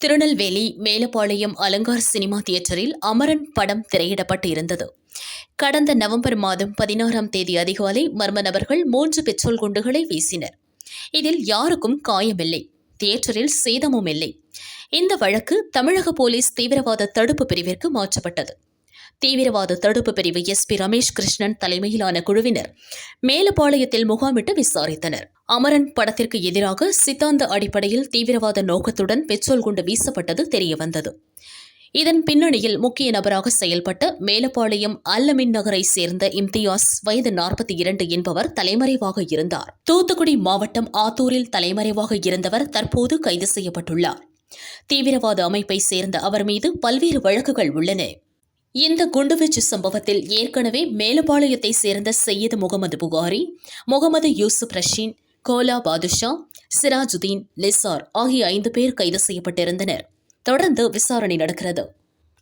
Tirunelveli Melapalayam Alankar cinema தியேட்டரில் அமரன் படம் திரையிடப்பட்டு இருந்தது கடந்த நவம்பர் மாதம் பதினாறாம் தேதி அதிகாலை மர்ம நபர்கள் மூன்று பெட்ரோல் குண்டுகளை வீசினர். இதில் யாருக்கும் காயமில்லை. தியேட்டரில் சேதமும் இல்லை. இந்த வழக்கு தமிழக போலீஸ் தீவிரவாத தடுப்பு பிரிவிற்கு மாற்றப்பட்டது. தீவிரவாத தடுப்பு பிரிவு எஸ்பி ரமேஷ் கிருஷ்ணன் தலைமையிலான குழுவினர் மேலப்பாளையத்தில் முகாமிட்டு விசாரித்தனர். அமரன் படத்திற்கு எதிராக சித்தாந்த அடிப்படையில் தீவிரவாத நோக்கத்துடன் பெட்ரோல் குண்டு வீசப்பட்டது தெரியவந்தது. இதன் பின்னணியில் முக்கிய நபராக செயல்பட்ட மேலப்பாளையம் அல்லமின் நகரை சேர்ந்த இம்தியாஸ் வயது நாற்பத்தி இரண்டு என்பவர் தலைமறைவாக இருந்தார். தூத்துக்குடி மாவட்டம் ஆத்தூரில் தலைமறைவாக இருந்தவர் தற்போது கைது செய்யப்பட்டுள்ளார். தீவிரவாத அமைப்பை சேர்ந்த அவர் மீது பல்வேறு வழக்குகள் உள்ளன. இந்த குண்டுவீச்சு சம்பவத்தில் ஏற்கனவே மேலப்பாளையத்தை சேர்ந்த சையது முகமது புகாரி முகமது யூசுப் ரஷீன் கோலா பாதுஷா சிராஜுதீன் லிசார் ஆகிய ஐந்து பேர் கைது செய்யப்பட்டிருந்தனர். தொடர்ந்து விசாரணை நடக்கிறது.